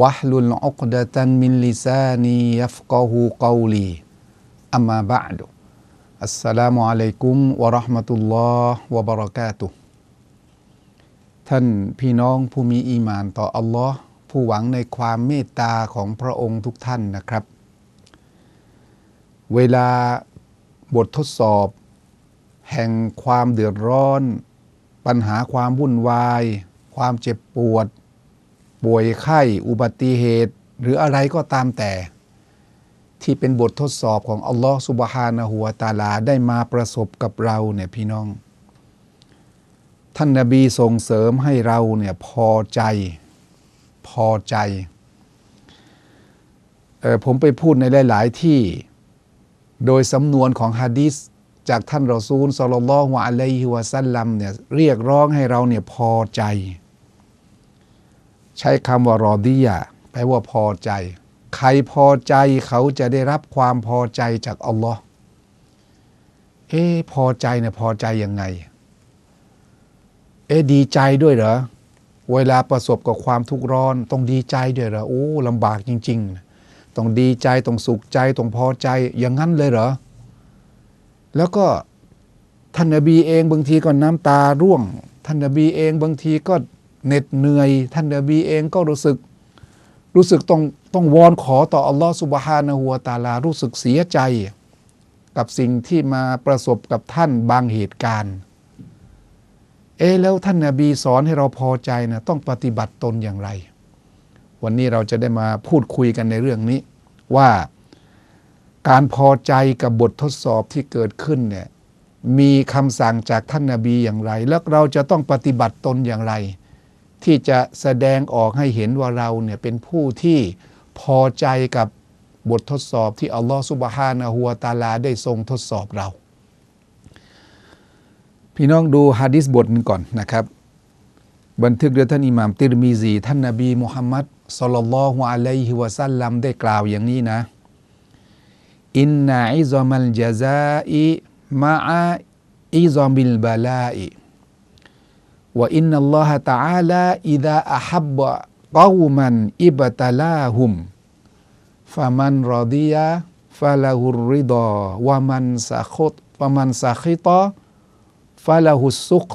วะลุลอักดะตันมินลิซานียัฟกอฮูกอลีอัมมาบะดุอัสสลามุอะลัยกุมวะราะห์มะตุลลอฮ์วะบะเราะกาตุท่านพี่น้องผู้มีอีมานต่ออัลลอฮ์ผู้หวังในความเมตตาของพระองค์ทุกท่านนะครับ เวลาบททดสอบ แห่งความเดือดร้อน ปัญหาความวุ่นวาย ความเจ็บปวด ป่วยไข้อุบัติเหตุ หรืออะไรก็ตามแต่ ที่เป็นบททดสอบของอัลลอฮ์สุบฮานะฮูวตาลาได้มาประสบกับเราเนี่ยพี่น้อง ท่านนาบีส่งเสริมให้เราเนี่ยพอใจ พอใจเออผมไปพูดในหลาย ๆ ที่โดยสำนวนของฮะดิษจากท่านรอซูลสลลัลลอฮุอะลัยฮิวะซัลลัมเนี่ยเรียกร้องให้เราเนี่ยพอใจ ใช้คำว่ารอดียะแปลว่าพอใจ ใครพอใจเขาจะได้รับความพอใจจากอัลลอฮ์เอ๊พอใจเนี่ยพอใจยังไง เอ๊ดีใจด้วยเหรอ เวลาประสบกับความทุกข์ร้อน ต้องดีใจด้วยเหรอ โอ้ลำบากจริง ๆ ต้องดีใจ ต้องสุขใจ ต้องพอใจ อย่างนั้นเลยเหรอ แล้วก็ท่านนบีเองบางทีก็น้ำตาร่วง ท่านนบีเองบางทีก็ เหน็ดเหนื่อย ท่านนบีเองก็รู้สึก รู้สึกต้องต้องวอนขอต่ออัลลอฮ์สุบฮานะฮูวะตาลารู้สึกเสียใจ กับสิ่งที่มาประสบกับท่านบางเหตุการณ์ เอ๊แล้วท่านนาบีสอนให้เราพอใจนะต้องปฏิบัติตนอย่างไร วันนี้เราจะได้มาพูดคุยกันในเรื่องนี้ว่าการพอใจกับบททดสอบที่เกิดขึ้นเนี่ยมีคำสั่งจากท่านนาบีอย่างไร แล้วเราจะต้องปฏิบัติตนอย่างไร ที่จะแสดงออกให้เห็นว่าเราเนี่ยเป็นผู้ที่พอใจกับบททดสอบที่อัลลอฮฺสุบฮานะฮูวตาลาได้ทรงทดสอบเรา พี่น้องดูฮะดิษบทนึงก่อนนะครับ บันทึกโดยท่านอิหม่ามติรมีซีท่านนบีมุฮัมมัดสลลัลลอฮุอะลัยฮิวะซัลลัมได้กล่าวอย่างนี้นะอินนาอิซอมัลจาซาอิมาอิซอมิลบาลาอิ วะอินนัลลอฮะตะอาลาอิดาอะฮับบะกอมันอิบตะลาฮุมฟะมันรอดียะฟะละฮุริดาวะมันสะคตฟะมันสะคิตอฟาลาหุสุก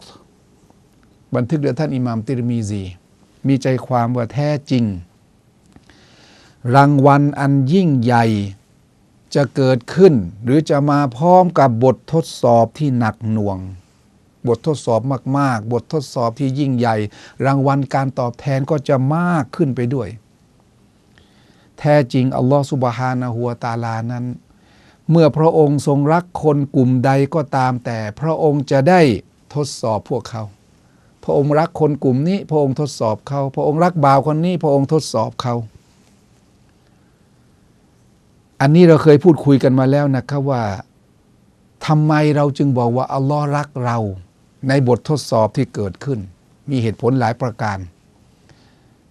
บันทึกโดยท่านอิหม่ามติรมีซี มีใจความว่าแท้จริง รางวัลอันยิ่งใหญ่ จะเกิดขึ้น หรือจะมาพร้อมกับบททดสอบที่หนักหน่วง บททดสอบมาก ๆ บททดสอบที่ยิ่งใหญ่ รางวัลการตอบแทนก็จะมากขึ้นไปด้วย แท้จริงอัลลอฮฺสุบฮานะฮูวตาลานั้น เมื่อพระองค์ทรงรักคนกลุ่มใดก็ตามแต่พระองค์จะได้ทดสอบพวกเขา พระองค์รักคนกลุ่มนี้ พระองค์ทดสอบเขา พระองค์รักบ่าวคนนี้ พระองค์ทดสอบเขาอันนี้เราเคยพูดคุยกันมาแล้วนะครับว่าทำไมเราจึงบอกว่าอัลลอฮ์รักเรา ในบททดสอบที่เกิดขึ้น มีเหตุผลหลายประการ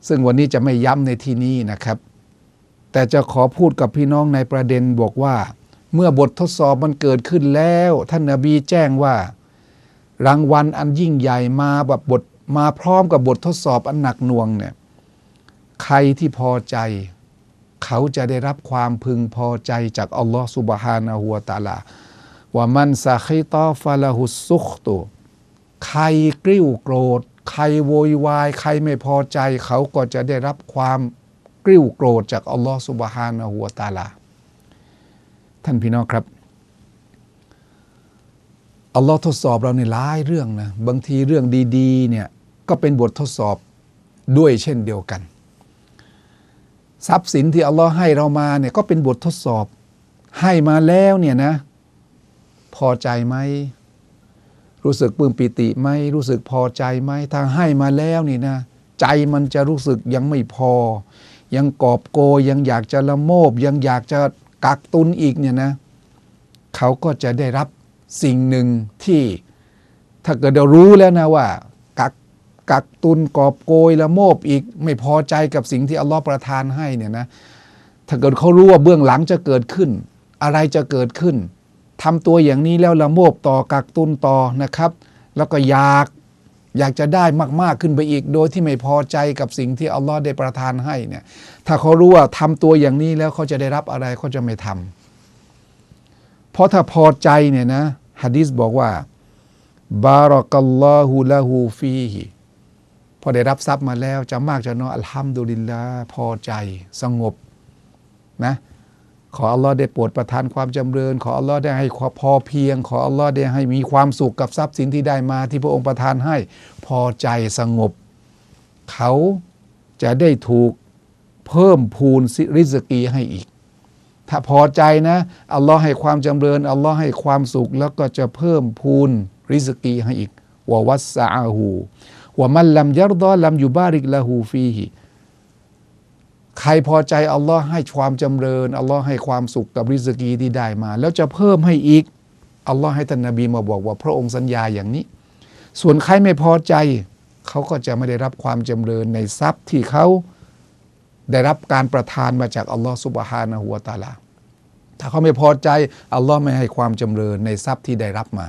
ซึ่งวันนี้จะไม่ย้ำในที่นี้นะครับ แต่จะขอพูดกับพี่น้องในประเด็นบอกว่า เมื่อบททดสอบมันเกิดขึ้นแล้ว ท่านนาบีแจ้งว่า รางวัลอันยิ่งใหญ่มาแบบบทมาพร้อมกับบททดสอบอันหนักหน่วงเนี่ยใครที่พอใจ เขาจะได้รับความพึงพอใจจากอัลลอฮฺสุบฮานะฮูวะตาลาว่ามันซาคิตอฟาลาหุสุกตุ ใครกริ้วโกรธ ใครโวยวาย ใครไม่พอใจ เขาก็จะได้รับความกริ้วโกรธจากอัลลอฮฺสุบฮานะฮูวตาลา ท่านพี่น้องครับอัลลอฮ์ทดสอบเราในหลายเรื่องนะบางทีเรื่องดีๆเนี่ยก็เป็นบททดสอบด้วยเช่นเดียวกัน ทรัพย์สินที่อัลลอฮ์ให้เรามาเนี่ยก็เป็นบททดสอบให้มาแล้วเนี่ยนะ พอใจไหม รู้สึกปลื้มปิติไหมรู้สึกพอใจไหมถ้าให้มาแล้วนี่นะ ใจมันจะรู้สึกยังไม่พอ ยังกอบโกยยังอยากจะละโมบ ยังอยากจะกักตุนอีกเนี่ยนะเขาก็จะได้รับสิ่งหนึ่งที่ถ้าเกิดเรารู้แล้วนะว่า กักกักตุนกอบโกยละโมบอีกไม่พอใจกับสิ่งที่อัลลอฮ์ประทานให้เนี่ยนะถ้าเกิดเขารู้ว่าเบื้องหลังจะเกิดขึ้น อะไรจะเกิดขึ้น ทำตัวอย่างนี้แล้วละโมบต่อกักตุนต่อนะครับ แล้วก็อยากอยากจะได้มาก ๆ ขึ้นไปอีก โดยที่ไม่พอใจกับสิ่งที่อัลลอฮ์ได้ประทานให้เนี่ยถ้าเขารู้ว่าทำตัวอย่างนี้แล้วเขาจะได้รับอะไรเขาจะไม่ทำเพราะถ้าพอใจเนี่ยนะฮะดิษบอกว่าบารักัลลอฮุละฮูฟีฮิพอได้รับทรัพย์มาแล้วจะมากจะน้อยอัลฮัมดุลิลลาห์พอใจสงบนะ ขออัลลอฮ์ได้โปรดประทานความจำเริญ ขออัลลอฮ์ได้ให้ความพอเพียง ขออัลลอฮ์ได้ให้มีความสุขกับทรัพย์สินที่ได้มาที่พระองค์ประทานให้ พอใจสงบ เขาจะได้ถูกเพิ่มพูนริสกีให้อีก ถ้าพอใจนะอัลลอฮ์ให้ความจำเริญอัลลอฮ์ให้ความสุขแล้วก็จะเพิ่มพูนริสกีให้อีกวะวัสซาหูวะมันลัมยัรดอลัมยูบาริกละหูฟีฮิ ใครพอใจอัลลอฮ์ให้ความจำเริญอัลลอฮ์ให้ความสุขกับริสกีที่ได้มา แล้วจะเพิ่มให้อีกอัลลอฮ์ให้ท่านนบีมาบอกว่าพระองค์สัญญาอย่างนี้ ส่วนใครไม่พอใจเขาก็จะไม่ได้รับความจำเริญในทรัพย์ที่เขาได้รับการประทานมาจากอัลลอฮ์สุบฮานะฮูวะตาลาถ้าเขาไม่พอใจอัลลอฮ์ไม่ให้ความจำเริญในทรัพย์ที่ได้รับมา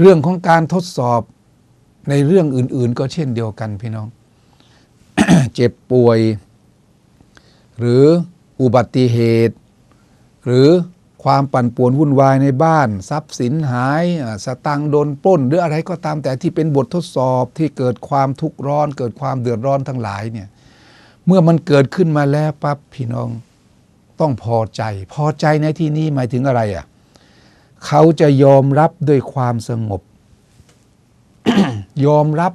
เรื่องของการทดสอบในเรื่องอื่น ๆ ก็เช่นเดียวกันพี่น้อง เจ็บป่วย หรืออุบัติเหตุ หรือความปั่นป่วนวุ่นวายในบ้าน ทรัพย์สินหายสตังค์โดนปล้น หรืออะไรก็ตามแต่ที่เป็นบททดสอบที่เกิดความทุกข์ร้อน เกิดความเดือดร้อนทั้งหลายเนี่ยเมื่อมันเกิดขึ้นมาแล้วปั๊บพี่น้องต้องพอใจ พอใจในที่นี้หมายถึงอะไรอะเขาจะยอมรับด้วยความสงบ ยอมรับ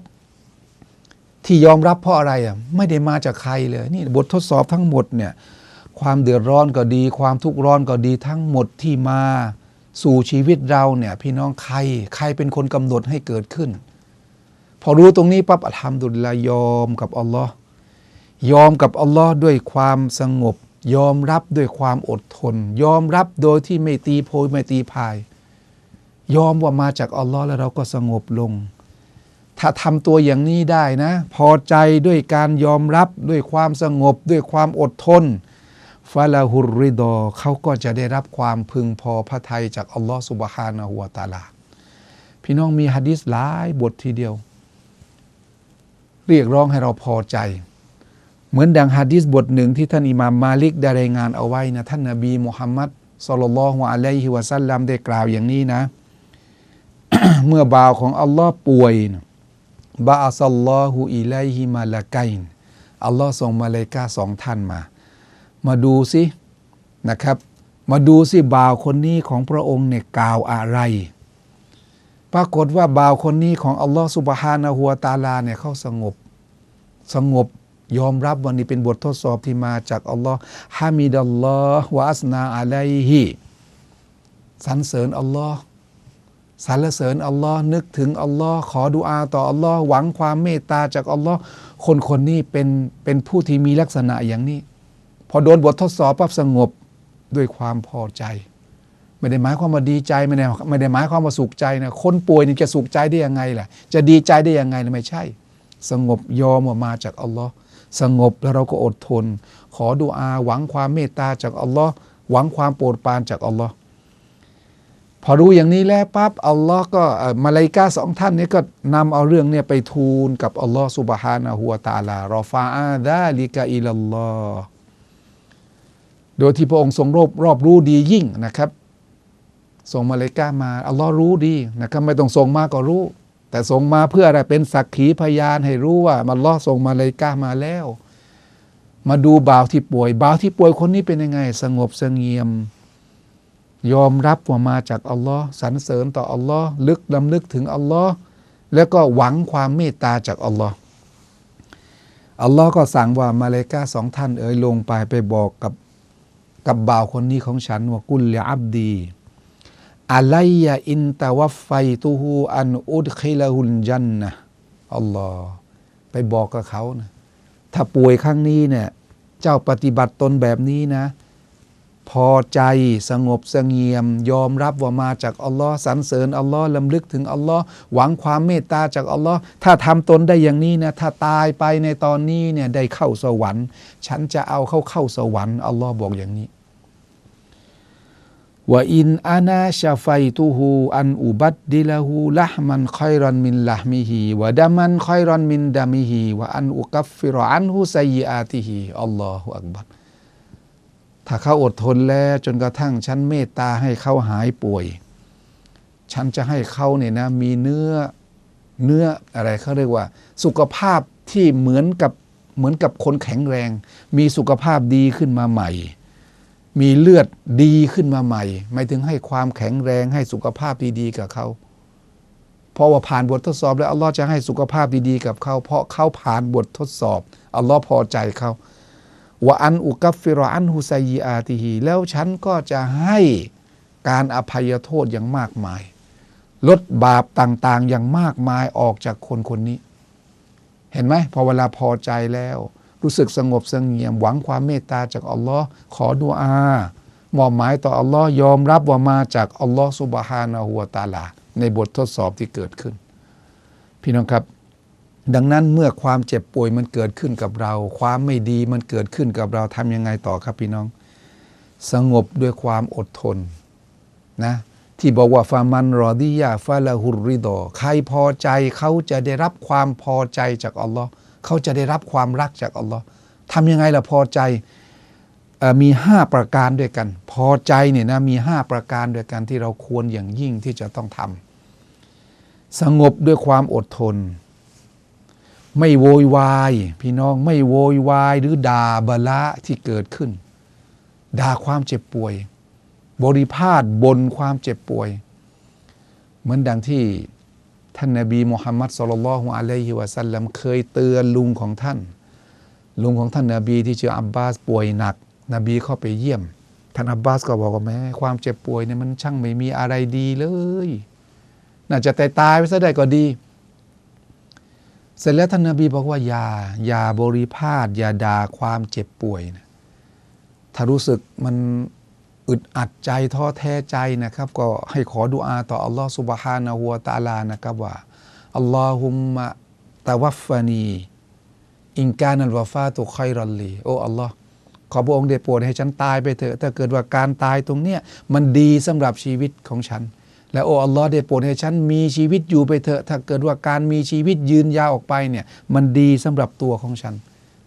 ที่ยอมรับเพราะอะไรอะไม่ได้มาจากใครเลย นี่บททดสอบทั้งหมดเนี่ยความเดือดร้อนก็ดี ความทุกข์ร้อนก็ดีทั้งหมดที่มาสู่ชีวิตเราเนี่ยพี่น้องใครใครเป็นคนกำหนดให้เกิดขึ้น พอรู้ตรงนี้ปั๊บอัลฮัมดุลิลลายอมกับอัลลอฮ์ยอมกับอัลลอฮ์ด้วยความสงบ ยอมรับด้วยความอดทน ยอมรับโดยที่ไม่ตีโพยไม่ตีพาย ยอมว่ามาจากอัลลอฮ์แล้วเราก็สงบลง ถ้าทำตัวอย่างนี้ได้นะ พอใจด้วยการยอมรับด้วยความสงบด้วยความอดทนฟาลาฮุริดอเขาก็จะได้รับความพึงพอพระทัยจากอัลลอฮ์สุบฮานะฮูวตาลา พี่น้องมีฮะดิษหลายบททีเดียว เรียกร้องให้เราพอใจ เหมือนดังฮะดิษบทหนึ่งที่ท่านอิมามมาลิกได้รายงานเอาไว้นะท่านนบีมุฮัมมัดสุลลัลฮุอะลัยฮิวะซัลลัมได้กล่าวอย่างนี้นะ เมื่อบ่าวของอัลลอฮ์ป่วยนะ บาอัสลลอฮุอิไลฮิมาลาไกนอัลลอฮ์ส่งมาเลกาสองท่านมา มาดูสินะครับ มาดูสิบ่าวคนนี้ของพระองค์เนี่ยกล่าวอะไร ปรากฏว่าบ่าวคนนี้ของอัลลอฮ์สุบฮานะฮัวตาลาเนี่ยเขาสงบ สงบยอมรับวันนี้เป็นบททดสอบที่มาจากอัลลอฮ์ฮามิดัลลอฮ์วะอัสนาอะลัยฮิสรรเสริญอัลลอฮ์ สรรเสริญอัลลอฮ์นึกถึงอัลลอฮ์ขอดุอาต่ออัลลอฮ์หวังความเมตตาจากอัลลอฮ์คนคนนี้เป็นเป็นผู้ที่มีลักษณะอย่างนี้ พอโดนบททดสอบปั๊บสงบด้วยความพอใจ ไม่ได้หมายความว่าดีใจไม่ได้ไม่ได้หมายความว่าสุขใจนะคนป่วยนี่จะสุขใจได้ยังไงล่ะ จะดีใจได้ยังไงล่ะไม่ใช่ สงบยอมมาจากอัลลอฮ์สงบแล้วเราก็อดทน ขอดุอาหวังความเมตตาจากอัลลอฮ์หวังความโปรดปรานจากอัลลอฮ์ พอรู้อย่างนี้แล้วปั๊บอัลลอฮ์ก็มาลาอิกาสองท่านนี้ก็นำเอาเรื่องเนี่ยไปทูลกับอัลลอฮ์สุบฮานะฮูวตาลารอฟาอาดาลิกะอิลลอฮ์โดยที่พระองค์ทรงรอบรอบรู้ดียิ่งนะครับส่งมาเลายกามาอัลลอฮ์รู้ดีนะครับไม่ต้องส่งมาก็รู้ แต่ส่งมาเพื่ออะไรเป็นสักขีพยานให้รู้ว่ามันลอส่งมาเลายกามาแล้ว มาดูบ่าวที่ป่วยบ่าวที่ป่วยคนนี้เป็นยังไง สงบสงี่ยม ยอมรับว่ามาจากอัลลอฮ์สรรเสริญต่ออัลลอฮ์ลึกดำลึกถึงอัลลอฮ์แล้วก็หวังความเมตตาจากอัลลอฮ์อัลลอฮ์ก็สั่งว่ามาเลกาสองท่านเอ๋ยลงไปไปบอกกับกับบ่าวคนนี้ของฉันว่ากุลยอับดีอะไลยะอินตะวัฟไฟตูฮูอันอุดคิลาฮุนจันนะอัลลอฮ์ไปบอกกับเขานะถ้าป่วยครั้งนี้เนี่ยเจ้าปฏิบัติตนแบบนี้นะ พอใจสงบเสงี่ยม ยอมรับว่ามาจากอัลลอฮ์สรรเสริญอัลลอฮ์ลำลึกถึงอัลลอฮ์หวังความเมตตาจากอัลลอฮ์ถ้าทำตนได้อย่างนี้นะถ้าตายไปในตอนนี้เนี่ยได้เข้าสวรรค์ ฉันจะเอาเข้าเข้าสวรรค์อัลลอฮ์บอกอย่างนี้ว่าอินอานาชาไฟตูฮูอันอุบัดดิลหูละห์มันคอยรอนมินละห์มิฮีวะดามันคอยรอนมินดามิฮีวะอันอุกัฟฟิรออันฮุซัยอาติฮีอัลลอฮฺอักบัร ถ้าเขาอดทนแล้วจนกระทั่งฉันเมตตาให้เขาหายป่วย ฉันจะให้เขาเนี่ยนะมีเนื้อเนื้ออะไรเขาเรียกว่า สุขภาพที่เหมือนกับเหมือนกับคนแข็งแรง มีสุขภาพดีขึ้นมาใหม่ มีเลือดดีขึ้นมาใหม่หมายถึงให้ความแข็งแรงให้สุขภาพดีๆกับเขาเพราะว่าผ่านบททดสอบแล้วอัลลอฮ์จะให้สุขภาพดีๆกับเขาเพราะเขาผ่านบททดสอบอัลลอฮ์พอใจเขา ว่าอันอุกัฟฟิรออันฮุซัยอาติฮีแล้วฉันก็จะให้การอภัยโทษอย่างมากมาย ลดบาปต่างๆอย่างมากมายออกจากคนคนนี้ เห็นไหมพอเวลาพอใจแล้ว รู้สึกสงบสงี่ยม หวังความเมตตาจากอัลลอฮ์ขอดุอา มอบหมายต่ออัลลอฮ์ยอมรับว่ามาจากอัลลอฮ์สุบฮานะฮูวตาลา ในบททดสอบที่เกิดขึ้น พี่น้องครับ ดังนั้นเมื่อความเจ็บป่วยมันเกิดขึ้นกับเรา ความไม่ดีมันเกิดขึ้นกับเราทำยังไงต่อครับพี่น้อง สงบด้วยความอดทนนะที่บอกว่าฟามันรอดิยาฟาลาฮุรริดอใครพอใจเขาจะได้รับความพอใจจากอัลลอฮ์เขาจะได้รับความรักจากอัลลอฮ์ทำยังไงล่ะพอใจอมีห้าประการด้วยกัน พอใจเนี่ยนะมีห้าประการด้วยกันที่เราควรอย่างยิ่งที่จะต้องทำสงบด้วยความอดทน ไม่โวยวาย พี่น้องไม่โวยวายหรือด่าบละที่เกิดขึ้น ด่าความเจ็บป่วย บริพาทบนความเจ็บป่วย เหมือนดังที่ท่านนบีมุฮัมมัดสุลลัลฮุอะลัยฮิวะสัลลัมเคยเตือนลุงของท่าน ลุงของท่านนบีที่ชื่ออับบาสป่วยหนัก นบีเข้าไปเยี่ยม ท่านอับบาสก็บอกว่าแม่ความเจ็บป่วยเนี่ยมันช่างไม่มีอะไรดีเลย น่าจะตายตายไปซะได้ก็ดี เสร็จแล้วท่านนบีบอกว่าอย่าอย่าบริพาทอย่าด่าความเจ็บป่วยนะถ้ารู้สึกมันอึดอัดใจท้อแท้ใจนะครับ ก็ให้ขอดุอาต่ออัลลอฮ์สุบฮานะฮูวตาลานะครับว่าอัลลอฮุมมะตะวัฟฟานีอิงกานัลวาฟาตุคอยรอลลีโอ้อัลลอฮ์ขอพระองค์ได้โปรดให้ฉันตายไปเถอะถ้าเกิดว่าการตายตรงเนี้ยมันดีสำหรับชีวิตของฉัน และโอ้อัลลอฮ์ได้โปรดให้ฉันมีชีวิตอยู่ไปเถอะ ถ้าเกิดว่าการมีชีวิตยืนยาวออกไปเนี่ยมันดีสำหรับตัวของฉัน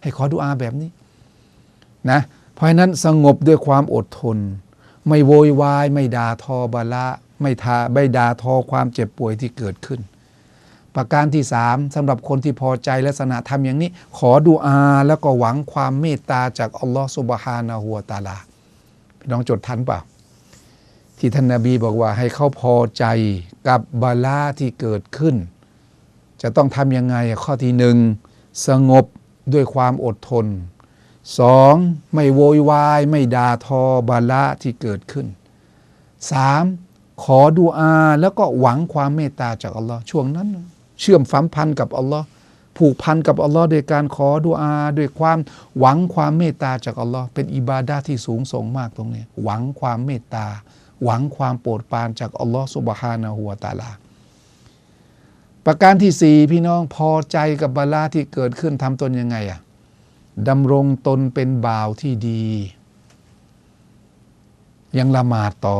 ให้ขอดุอาแบบนี้นะเพราะฉะนั้นสงบด้วยความอดทน ไม่โวยวาย ไม่ด่าทอบาละไม่ทาไม่ด่าทอความเจ็บป่วยที่เกิดขึ้น ประการที่สามสำหรับคนที่พอใจแลักษณะทำอย่างนี้ ขอดุอาแล้วก็หวังความเมตตาจากอัลลอฮฺสุบฮานะฮูวตาลาพี่น้องจดทันเปล่า ที่ท่านนาบีบอกว่าให้เขาพอใจกับบาลาที่เกิดขึ้น จะต้องทำยังไงข้อที่หนึ่งสงบด้วยความอดทนสองไม่โวยวายไม่ด่าทอบาละที่เกิดขึ้นสามขอดูอาแล้วก็หวังความเมตตาจากอัลลอฮ์ช่วงนั้น เชื่อมฝัมพันกับอัลลอฮ์ผูกพันกับอัลลอฮ์โดยการขอดูอาด้วยความหวังความเมตตาจากอัลลอฮ์เป็นอิบาดาที่สูงส่งมากตรงนี้ หวังความเมตตา หวังความโปรดปรานจากอัลลอฮ์สุบฮานะฮูวตาลา ประการที่สี่พี่น้องพอใจกับบาลาที่เกิดขึ้นทำตนยังไงอะดำรงตนเป็นบ่าวที่ดี ยังละหมาดต่อ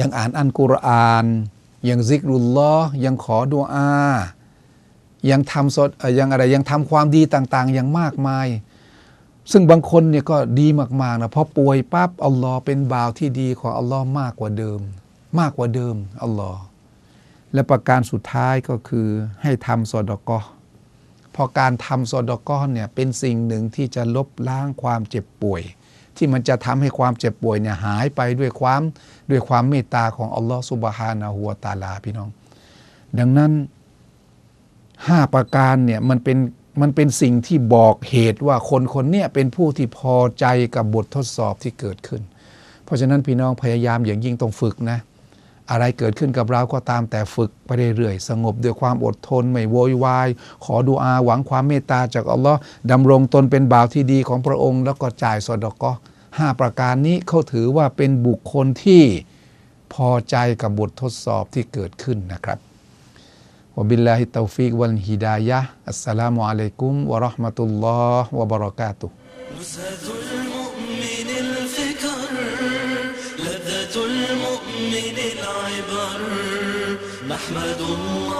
ยังอ่านอันกุรอาน ยังซิกรุลลอฮ์ยังขอดุอายังทำสดยังอะไรยังทำความดีต่าง ๆ อย่างมากมาย ซึ่งบางคนเนี่ยก็ดีมากๆนะพอป่วยปั๊บอัลลอฮ์เป็นบ่าวที่ดีของอัลลอฮ์มากกว่าเดิม มากกว่าเดิมอัลลอฮ์และประการสุดท้ายก็คือให้ทำสอดกอพอการทำซอดก้อนเนี่ยเป็นสิ่งหนึ่งที่จะลบล้างความเจ็บป่วย ที่มันจะทำให้ความเจ็บป่วยเนี่ยหายไปด้วยความด้วยความเมตตาของอัลลอฮฺสุบฮานะฮูวตาลาพี่น้อง ดังนั้นห้าประการเนี่ยมันเป็น มันเป็นสิ่งที่บอกเหตุว่าคนคนนี้เป็นผู้ที่พอใจกับบททดสอบที่เกิดขึ้น เพราะฉะนั้นพี่น้องพยายามอย่างยิ่งต้องฝึกนะ อะไรเกิดขึ้นกับเราก็ตามแต่ฝึกไปเรื่อยๆ สงบด้วยความอดทน ไม่โวยวาย ขอดูอาหวังความเมตตาจากอัลลอฮ์ดำรงตนเป็นบ่าวที่ดีของพระองค์ แล้วก็จ่ายสดกห้าประการนี้เขาถือว่าเป็นบุคคลที่พอใจกับบททดสอบที่เกิดขึ้นนะครับ وبالله التوفيق والهداية السلام عليكم ورحمة الله وبركاته نزهة المؤمن الفكر لذة المؤمن العبر. نحمد الله